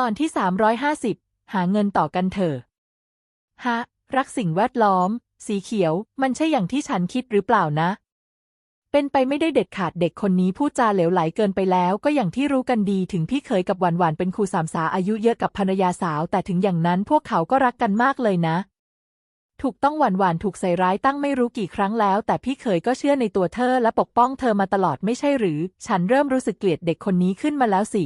ตอนที่ 350 หาเงินต่อกันเถอะ ฮะ รักสิ่งแวดล้อม สีเขียว มันใช่อย่างที่ฉันคิดหรือเปล่านะ เป็นไปไม่ได้เด็ดขาดเด็กคนนี้พูดจาเหลวไหลเกินไปแล้ว ก็อย่างที่รู้กันดีถึงพี่เขยกับหวานหวานเป็นครูสามสาอายุเยอะกับภรรยาสาว แต่ถึงอย่างนั้นพวกเขาก็รักกันมากเลยนะ ถูกต้องหวานหวานถูกใส่ร้ายตั้งไม่รู้กี่ครั้งแล้ว แต่พี่เขยก็เชื่อในตัวเธอและปกป้องเธอมาตลอดไม่ใช่หรือ ฉันเริ่มรู้สึกเกลียดเด็กคนนี้ขึ้นมาแล้วสิ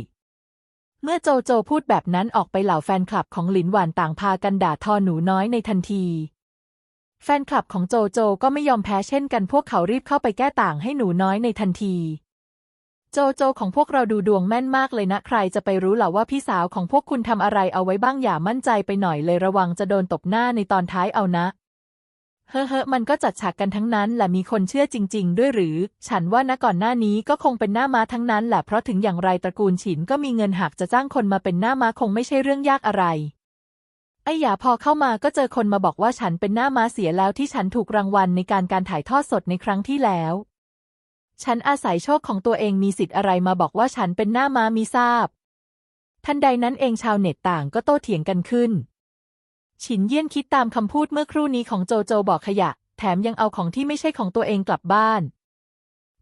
เมื่อโจโจพูดแบบนั้นออกไปเหล่าแฟนคลับของหลินหวานต่างพากันด่าทอหนูน้อยในทันที แฟนคลับของโจโจก็ไม่ยอมแพ้เช่นกันพวกเขารีบเข้าไปแก้ต่างให้หนูน้อยในทันที โจโจของพวกเราดูดวงแม่นมากเลยนะใครจะไปรู้หล่ะว่าพี่สาวของพวกคุณทำอะไรเอาไว้บ้างอย่ามั่นใจไปหน่อยเลยระวังจะโดนตบหน้าในตอนท้ายเอานะ เฮ้อเฮ้อมันก็จัดฉากกันทั้งนั้นแหละมีคนเชื่อจริง ๆ ด้วยหรือ ฉันว่านะก่อนหน้านี้ก็คงเป็นหน้าม้าทั้งนั้นแหละเพราะถึงอย่างไรตระกูลฉินก็มีเงินหากจะจ้างคนมาเป็นหน้าม้าคงไม่ใช่เรื่องยากอะไรไอ้หยาพอเข้ามาก็เจอคนมาบอกว่าฉันเป็นหน้าม้าเสียแล้วที่ฉันถูกรางวัลในการการถ่ายทอดสดในครั้งที่แล้ว ฉันอาศัยโชคของตัวเองมีสิทธิ์อะไรมาบอกว่าฉันเป็นหน้าม้ามีทราบ ทันใดนั้นเองชาวเน็ตต่างก็โต้เถียงกันขึ้น ฉินเยี่ยนคิดตามคำพูดเมื่อครู่นี้ของโจโจบอกขยะ แถมยังเอาของที่ไม่ใช่ของตัวเองกลับบ้าน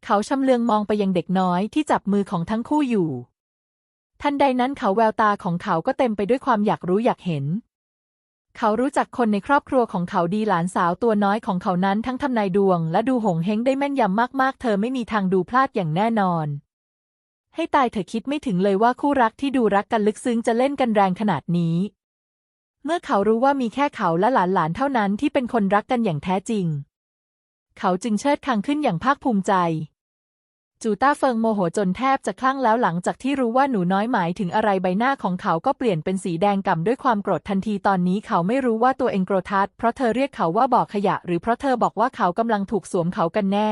เขาชำเลืองมองไปยังเด็กน้อยที่จับมือของทั้งคู่อยู่ ทันใดนั้นเขาแววตาของเขาก็เต็มไปด้วยความอยากรู้อยากเห็น เขารู้จักคนในครอบครัวของเขาดีหลานสาวตัวน้อยของเขานั้นทั้งทำนายดวง และดูหงเฮงได้แม่นยำมากๆ เธอไม่มีทางดูพลาดอย่างแน่นอน ให้ตายเธอคิดไม่ถึงเลยว่าคู่รักที่ดูรักกันลึกซึ้งจะเล่นกันแรงขนาดนี้ เมื่อเขารู้ว่ามีแค่เขาและหลานๆเท่านั้นที่เป็นคนรักกันอย่างแท้จริง เขาจึงเชิดคางขึ้นอย่างภาคภูมิใจ จูต้าเฟิงโมโหจนแทบจะคลั่งแล้วหลังจากที่รู้ว่าหนูน้อยหมายถึงอะไรใบหน้าของเขาก็เปลี่ยนเป็นสีแดงก่ำด้วยความโกรธทันทีตอนนี้เขาไม่รู้ว่าตัวเองโกรธทัดเพราะเธอเรียกเขาว่าบ่อขยะ หรือเพราะเธอบอกว่าเขากำลังถูกสวมเขากันแน่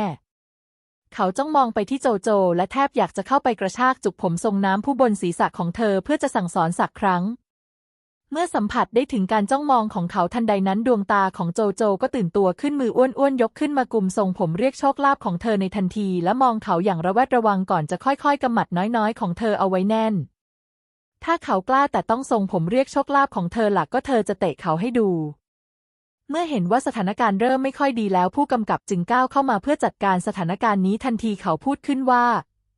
เขาจ้องมองไปที่โจโจ และแทบอยากจะเข้าไปกระชากจุกผมทรงน้ำผู้บนศีรษะของเธอเพื่อจะสั่งสอนสักครั้ง เมื่อสัมผัสได้ถึงการจ้องมองของเขาทันใดนั้นดวงตาของโจโจก็ตื่นตัวขึ้นมืออ้วนๆยกขึ้นมากุมทรงผมเรียกโชคลาภของเธอในทันที และมองเขาอย่างระแวดระวังก่อนจะค่อยๆกำหมัดน้อยๆ ของเธอเอาไว้แน่น ถ้าเขากล้าแต่ต้องทรงผมเรียกโชคลาภของเธอหลักก็เธอจะเตะเขาให้ดู เมื่อเห็นว่าสถานการณ์เริ่มไม่ค่อยดีแล้วผู้กำกับจึงก้าวเข้ามาเพื่อจัดการสถานการณ์นี้ทันทีเขาพูดขึ้นว่า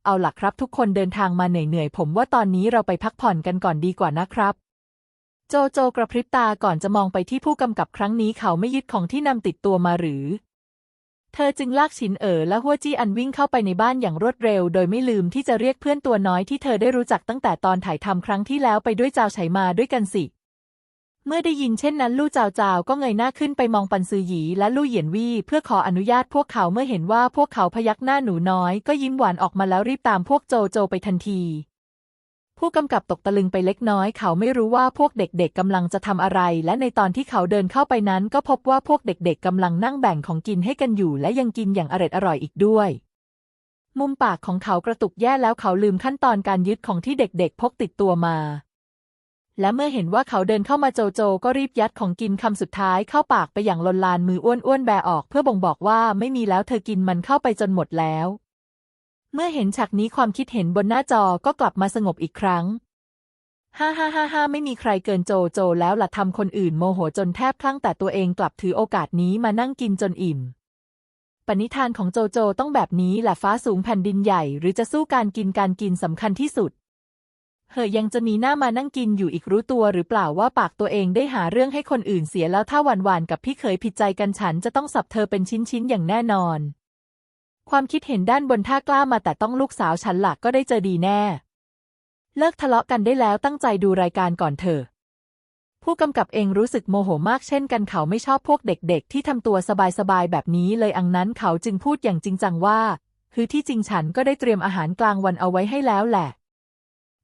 เอาหล่ะครับทุกคนเดินทางมาเหนื่อยๆผมว่าตอนนี้เราไปพักผ่อนกันก่อนดีกว่านะครับ โจโจกระพริบตาก่อนจะมองไปที่ผู้กำกับครั้งนี้เขาไม่ยึดของที่นำติดตัวมาหรือ เธอจึงลากฉินเอ๋อและหัวจี้อันวิ่งเข้าไปในบ้านอย่างรวดเร็ว โดยไม่ลืมที่จะเรียกเพื่อนตัวน้อยที่เธอได้รู้จักตั้งแต่ตอนถ่ายทำครั้งที่แล้วไปด้วยเจ้าไฉมาด้วยกันสิ เมื่อได้ยินเช่นนั้นลู่จาวจาวก็เงยหน้าขึ้นไปมองปันซือหยีและลู่เหยียนวี่เพื่อขออนุญาตพวกเขาเมื่อเห็นว่าพวกเขาพยักหน้าหนูน้อย ก็ยิ้มหวานออกมาแล้วรีบตามพวกโจโจไปทันที ผู้กำกับตกตะลึงไปเล็กน้อยเขาไม่รู้ว่าพวกเด็กๆกำลังจะทำอะไร และในตอนที่เขาเดินเข้าไปนั้น ก็พบว่าพวกเด็กๆกำลังนั่งแบ่งของกินให้กันอยู่ และยังกินอย่างอร็ดอร่อยอีกด้วย มุมปากของเขากระตุกแย่แล้วเขาลืมขั้นตอนการยึดของที่เด็กๆ พกติดตัวมา และเมื่อเห็นว่าเขาเดินเข้ามาโจโจ ก็รีบยัดของกินคำสุดท้ายเข้าปากไปอย่างลนลานมืออ้วนๆแบออก เพื่อบ่งบอกว่าไม่มีแล้วเธอกินมันเข้าไปจนหมดแล้ว เมื่อเห็นฉากนี้ความคิดเห็นบนหน้าจอก็กลับมาสงบอีกครั้ง ฮ่าฮ่าฮ่าฮ่าไม่มีใครเกินโจโจแล้วล่ะทำคนอื่นโมโหจนแทบคลั่งแต่ตัวเองกลับถือโอกาสนี้มานั่งกินจนอิ่ม ปณิธานของโจโจต้องแบบนี้แหละฟ้าสูงแผ่นดินใหญ่ หรือจะสู้การกินการกินสำคัญที่สุดเหยยังจะมีหน้ามานั่งกินอยู่อีกรู้ตัวหรือเปล่าว่าปากตัวเองได้หาเรื่องให้คนอื่นเสียแล้วถ้าหวานหวานกับพี่เขยผิดใจกันฉันจะต้องสับเธอเป็นชิ้นๆอย่างแน่นอน ความคิดเห็นด้านบนถ้ากล้ามาแต่ต้องลูกสาวฉันหลักก็ได้เจอดีแน่ เลิกทะเลาะกันได้แล้วตั้งใจดูรายการก่อนเถอะ ผู้กำกับเองรู้สึกโมโหมากเช่นกันเขาไม่ชอบพวกเด็กๆ ที่ทำตัวสบายๆ แบบนี้เลยอังนั้นเขาจึงพูดอย่างจริงจังว่า คือที่จริงฉันก็ได้เตรียมอาหารกลางวันเอาไว้ให้แล้วแหละ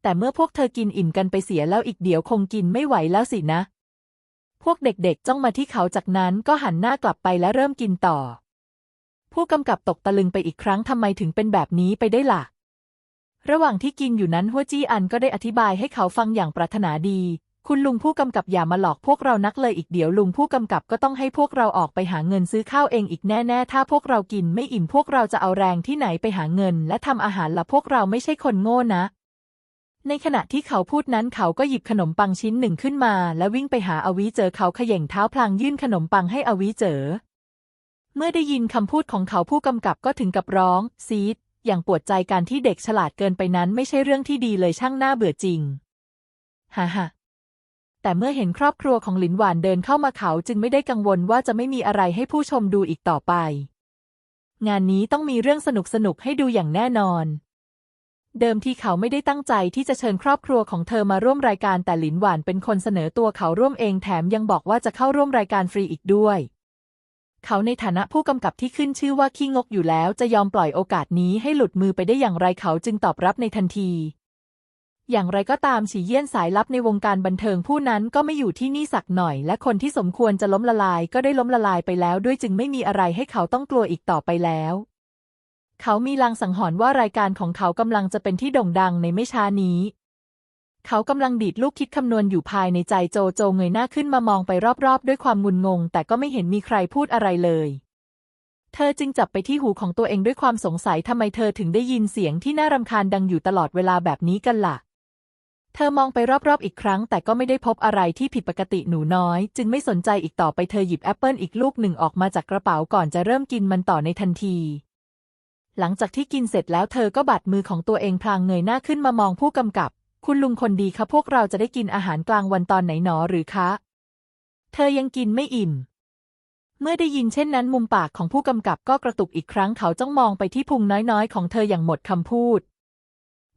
แต่เมื่อพวกเธอกินอิ่มกันไปเสียแล้วอีกเดี๋ยวคงกินไม่ไหวแล้วสินะ พวกเด็กๆจ้องมาที่เขาจากนั้นก็หันหน้ากลับไปและเริ่มกินต่อ ผู้กำกับตกตะลึงไปอีกครั้งทำไมถึงเป็นแบบนี้ไปได้ล่ะ ระหว่างที่กินอยู่นั้นหัวจี้อันก็ได้อธิบายให้เขาฟังอย่างปรารถนาดี คุณลุงผู้กำกับอย่ามาหลอกพวกเรานักเลยอีกเดี๋ยวลุงผู้กำกับก็ต้องให้พวกเราออกไปหาเงินซื้อข้าวเองอีกแน่ๆ ถ้าพวกเรากินไม่อิ่มพวกเราจะเอาแรงที่ไหนไปหาเงิน และทำอาหารละพวกเราไม่ใช่คนโง่นะ ในขณะที่เขาพูดนั้นเขาก็หยิบขนมปังชิ้นหนึ่งขึ้นมา และวิ่งไปหาอวิเจอเขาเขย่งเท้าพลางยื่นขนมปังให้อวิเจอ เมื่อได้ยินคำพูดของเขาผู้กำกับก็ถึงกับร้อง ซีด อย่างปวดใจการที่เด็กฉลาดเกินไปนั้นไม่ใช่เรื่องที่ดีเลยช่างน่าเบื่อจริง ฮ่าฮ่าแต่เมื่อเห็นครอบครัวของหลินหวานเดินเข้ามาเขาจึงไม่ได้กังวลว่าจะไม่มีอะไรให้ผู้ชมดูอีกต่อไป งานนี้ต้องมีเรื่องสนุกสนุกให้ดูอย่างแน่นอน เดิมทีเขาไม่ได้ตั้งใจที่จะเชิญครอบครัวของเธอมาร่วมรายการแต่หลินหวานเป็นคนเสนอตัวเขาร่วมเองแถมยังบอกว่าจะเข้าร่วมรายการฟรีอีกด้วย เขาในฐานะผู้กำกับที่ขึ้นชื่อว่าขี้งกอยู่แล้วจะยอมปล่อยโอกาสนี้ให้หลุดมือไปได้อย่างไรเขาจึงตอบรับในทันทีอย่างไรก็ตามฉีเยี่ยนสายลับในวงการบันเทิงผู้นั้นก็ไม่อยู่ที่นี่สักหน่อย และคนที่สมควรจะล้มละลายก็ได้ล้มละลายไปแล้ว ด้วยจึงไม่มีอะไรให้เขาต้องกลัวอีกต่อไปแล้ว เขามีลางสังหรณ์ว่ารายการของเขากำลังจะเป็นที่โด่งดังในไม่ช้านี้ เขากำลังดีดลูกคิดคำนวณอยู่ภายในใจโจโจเงยหน้าขึ้นมามองไปรอบๆ ด้วยความงุนงง แต่ก็ไม่เห็นมีใครพูดอะไรเลย เธอจึงจับไปที่หูของตัวเองด้วยความสงสัยทำไมเธอถึงได้ยินเสียงที่น่ารำคาญดังอยู่ตลอดเวลาแบบนี้กันล่ะ เธอมองไปรอบๆอีกครั้ง แต่ก็ไม่ได้พบอะไรที่ผิดปกติหนูน้อย จึงไม่สนใจอีกต่อไปเธอหยิบแอปเปิลอีกลูกหนึ่งออกมาจากกระเป๋าก่อนจะเริ่มกินมันต่อในทันทีหลังจากที่กินเสร็จแล้วเธอก็บัดมือของตัวเองพลางเงยหน้าขึ้นมามองผู้กำกับ คุณลุงคนดีคะพวกเราจะได้กินอาหารกลางวันตอนไหนหนอหรือคะ เธอยังกินไม่อิ่ม เมื่อได้ยินเช่นนั้นมุมปากของผู้กำกับก็กระตุกอีกครั้งเขาจ้องมองไปที่พุงน้อยๆ ของเธออย่างหมดคำพูด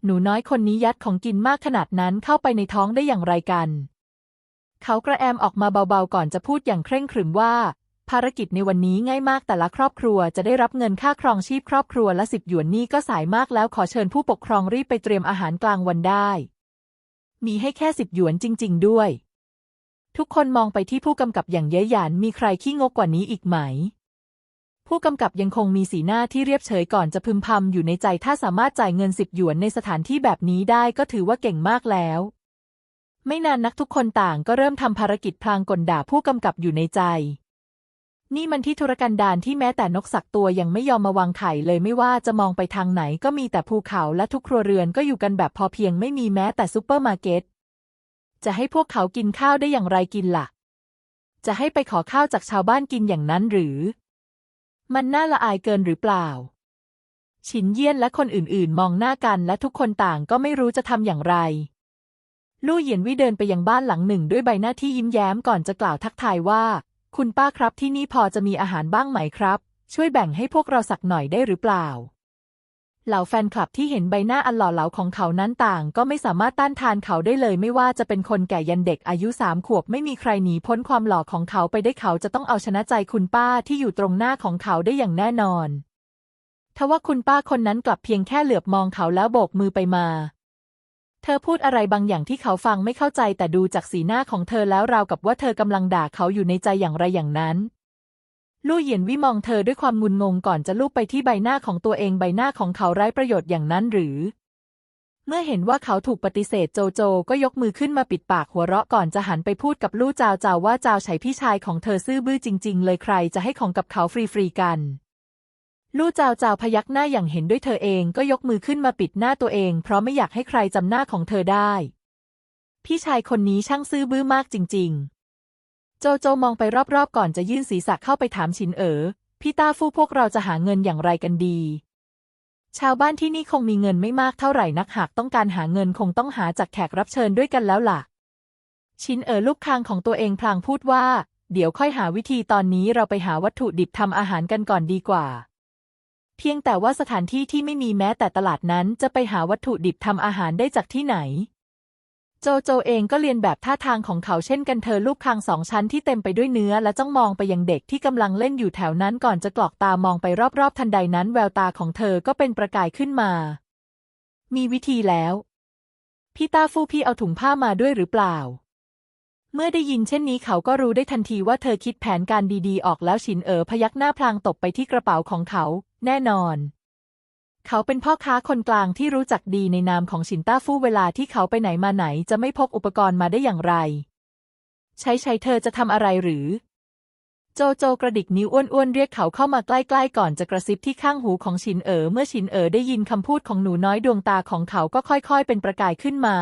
หนูน้อยคนนี้ยัดของกินมากขนาดนั้นเข้าไปในท้องได้อย่างไรกัน เขากระแอมออกมาเบาๆก่อนจะพูดอย่างเคร่งขรึมว่า ภารกิจในวันนี้ง่ายมากแต่ละครอบครัวจะได้รับเงินค่าครองชีพครอบครัวละสิบหยวนนี่ก็สายมากแล้วขอเชิญผู้ปกครองรีบไปเตรียมอาหารกลางวันได้ มีให้แค่สิบหยวนจริง ๆ ด้วย ทุกคนมองไปที่ผู้กำกับอย่างเย้ยหยันมีใครขี้งกกว่านี้อีกไหม ผู้กำกับยังคงมีสีหน้าที่เรียบเฉยก่อนจะพึมพำอยู่ในใจถ้าสามารถจ่ายเงินสิบหยวนในสถานที่แบบนี้ได้ก็ถือว่าเก่งมากแล้ว ไม่นานนักทุกคนต่างก็เริ่มทำภารกิจพลางกลด่าผู้กำกับอยู่ในใจ นี่มันที่ธุรกันดารที่แม้แต่นกสักตัวยังไม่ยอมมาวางไข่เลยไม่ว่าจะมองไปทางไหนก็มีแต่ภูเขาและทุกครัวเรือนก็อยู่กันแบบพอเพียงไม่มีแม้แต่ซูเปอร์มาร์เก็ตจะให้พวกเขากินข้าวได้อย่างไรกินล่ะ จะให้ไปขอข้าวจากชาวบ้านกินอย่างนั้นหรือ มันน่าละอายเกินหรือเปล่า ฉินเยี่ยนและคนอื่นๆ มองหน้ากันและทุกคนต่างก็ไม่รู้จะทำอย่างไร ลู่เหยียนวี่เดินไปยังบ้านหลังหนึ่งด้วยใบหน้าที่ยิ้มแย้มก่อนจะกล่าวทักทายว่า คุณป้าครับที่นี่พอจะมีอาหารบ้างไหมครับ ช่วยแบ่งให้พวกเราสักหน่อยได้หรือเปล่า เหล่าแฟนคลับที่เห็นใบหน้าอันหล่อเหลาของเขานั้นต่าง ก็ไม่สามารถต้านทานเขาได้เลย ไม่ว่าจะเป็นคนแก่ยันเด็กอายุสามขวบไม่มีใครหนีพ้นความหล่อของเขาไปได้เขาจะต้องเอาชนะใจคุณป้าที่อยู่ตรงหน้าของเขาได้อย่างแน่นอนทว่าคุณป้าคนนั้นกลับเพียงแค่เหลือบมองเขาแล้วโบกมือไปมา เธอพูดอะไรบางอย่างที่เขาฟังไม่เข้าใจแต่ดูจากสีหน้าของเธอแล้วราวกับว่าเธอกำลังด่าเขาอยู่ในใจอย่างไรอย่างนั้น ลู่เหยียนวิมองเธอด้วยความงุนงงก่อนจะลูบไปที่ใบหน้าของตัวเองใบหน้าของเขาไร้ประโยชน์อย่างนั้นหรือ เมื่อเห็นว่าเขาถูกปฏิเสธโจโจก็ยกมือขึ้นมาปิดปากหัวเราะก่อนจะหันไปพูดกับลู่จาวจาวว่าจาวไฉพี่ชายของเธอซื่อบื้อจริง ๆ เลยใครจะให้ของกับเขาฟรีๆกัน ลู่จาวจาวพยักหน้าอย่างเห็นด้วยเธอเองก็ยกมือขึ้นมาปิดหน้าตัวเอง เพราะไม่อยากให้ใครจำหน้าของเธอได้ พี่ชายคนนี้ช่างซื่อบื้อมากจริง ๆ โจโจมองไปรอบๆ ก่อนจะยื่นศีรษะเข้าไปถามชินเอ๋อพี่ต้าฟู่พวกเราจะหาเงินอย่างไรกันดี ชาวบ้านที่นี่คงมีเงินไม่มากเท่าไหร่นักหากต้องการหาเงินคงต้องหาจากแขกรับเชิญด้วยกันแล้วล่ะ ชินเอ๋อลูกคางของตัวเองพลางพูดว่า เดี๋ยวค่อยหาวิธีตอนนี้เราไปหาวัตถุดิบทำอาหารกันก่อนดีกว่า เพียงแต่ว่าสถานที่ที่ไม่มีแม้แต่ตลาดนั้นจะไปหาวัตถุดิบทำอาหารได้จากที่ไหน โจโจเองก็เรียนแบบท่าทางของเขาเช่นกันเธอลูกคางสองชั้นที่เต็มไปด้วยเนื้อและจ้องมองไปยังเด็กที่กำลังเล่นอยู่แถวนั้นก่อนจะกรอกตามองไปรอบๆ ทันใดนั้นแววตาของเธอก็เป็นประกายขึ้นมา มีวิธีแล้ว พี่ตาฟู่พี่เอาถุงผ้ามาด้วยหรือเปล่าเมื่อได้ยินเช่นนี้เขาก็รู้ได้ทันทีว่าเธอคิดแผนการดีๆ ออกแล้วฉินเอ๋อพยักหน้าพลางตบไปที่กระเป๋าของเขา แน่นอน เขาเป็นพ่อค้าคนกลางที่รู้จักดีในนามของฉินต้าฟู่เวลาที่เขาไปไหนมาไหนจะไม่พกอุปกรณ์มาได้อย่างไร ใช้ใช้เธอจะทำอะไรหรือ โจโจกระดิกนิ้วอ้วนๆเรียกเขาเข้ามาใกล้ๆก่อนจะกระซิบที่ข้างหูของชินเอ๋อเมื่อชินเอ๋อได้ยินคำพูดของหนูน้อยดวงตาของเขาก็ค่อยๆ เป็นประกายขึ้นมา